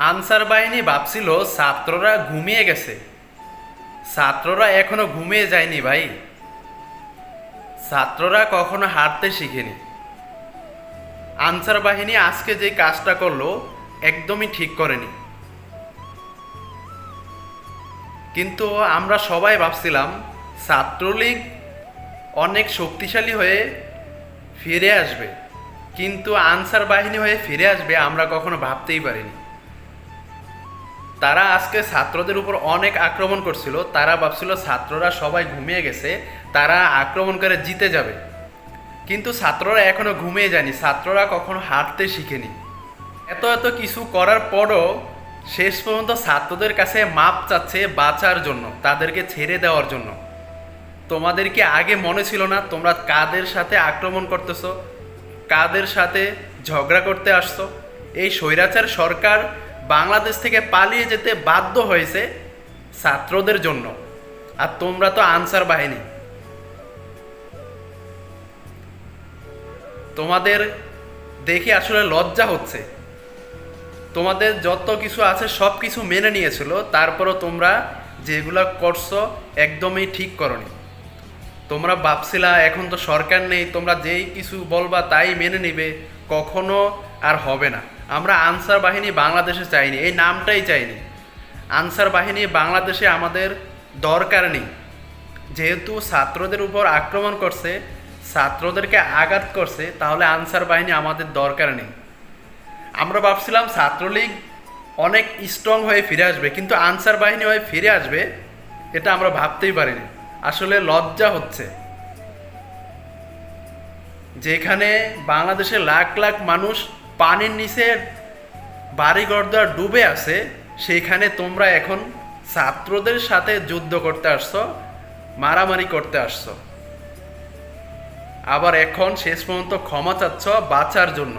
Answer বাহিনী ভাবছিল ছাত্ররা ঘুমিয়ে গেছে। ছাত্ররা এখনও ঘুমিয়ে যায়নি ভাই। ছাত্ররা কখনো হাঁটতে শিখেনি। আনসার বাহিনী আজকে যে কাজটা করল, একদমই ঠিক করেনি। কিন্তু আমরা সবাই ভাবছিলাম, ছাত্রলীগ অনেক শক্তিশালী হয়ে ফিরে আসবে। কিন্তু আনসার বাহিনী হয়ে ফিরে আসবে আমরা কখনো ভাবতেই পারিনি। তারা আজকে ছাত্রদের উপর অনেক আক্রমণ করছিল, তারা ভাবছিল ছাত্ররা সবাই ঘুমিয়ে গেছে, তারা আক্রমণ করে জিতে যাবে। কিন্তু ছাত্ররা এখনও ঘুমিয়ে যায়নি, ছাত্ররা কখনো হাঁটতে শিখেনি। এত এত কিছু করার পরও শেষ পর্যন্ত ছাত্রদের কাছে মাপ চাচ্ছে বাঁচার জন্য, তাদেরকে ছেড়ে দেওয়ার জন্য। তোমাদের কি আগে মনে ছিল না তোমরা কাদের সাথে আক্রমণ করতেছো, কাদের সাথে ঝগড়া করতে আসছো? এই স্বৈরাচার সরকার বাংলাদেশ থেকে পালিয়ে যেতে বাধ্য হয়েছে ছাত্রদের জন্য। আর তোমরা তো আনসার বাহিনী। তোমাদের দেখে আসলে লজ্জা হচ্ছে। তোমাদের যত কিছু আছে সব কিছু মেনে নিয়েছিল, তারপরও তোমরা যেগুলা করছ একদমই ঠিক করনি। তোমরা ভাবছিলা, এখন তো সরকার নেই, তোমরা যেই কিছু বলবা তাই মেনে নিবে, কখনো আর হবে না। আমরা আনসার বাহিনী বাংলাদেশে চাইনি, এই নামটাই চাইনি। আনসার বাহিনী বাংলাদেশে আমাদের দরকার নেই। যেহেতু ছাত্রদের উপর আক্রমণ করছে, ছাত্রদেরকে আঘাত করছে, তাহলে আনসার বাহিনী আমাদের দরকার নেই। আমরা ভাবছিলাম ছাত্রলীগ অনেক স্ট্রং হয়ে ফিরে আসবে, কিন্তু আনসার বাহিনী হয়ে ফিরে আসবে, এটা আমরা ভাবতেই পারিনি। আসলে লজ্জা হচ্ছে। যেখানে বাংলাদেশে লাখ লাখ মানুষ পানির নিচে বাড়িঘর দ্বার ডুবে আছে, সেইখানে তোমরা এখন ছাত্রদের সাথে যুদ্ধ করতে আসছো, মারামারি করতে আসছো। আবার এখন শেষ পর্যন্ত ক্ষমা চাচ্ছ বাঁচার জন্য।